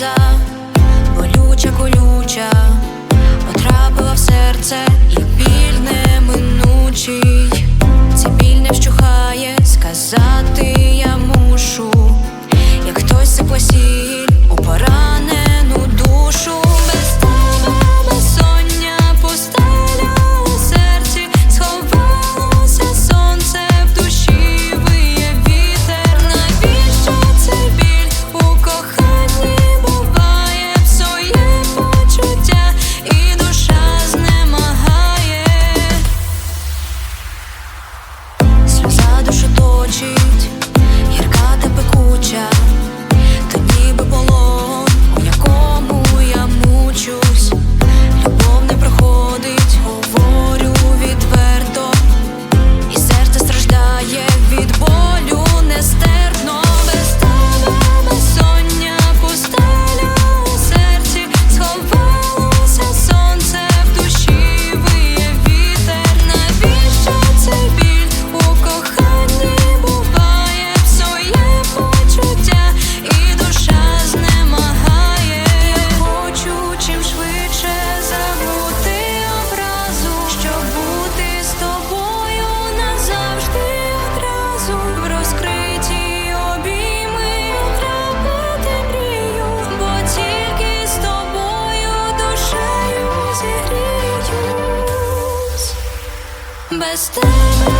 сльоза, болюча, колюча, потрапила в серце і біль неминучий. душу stay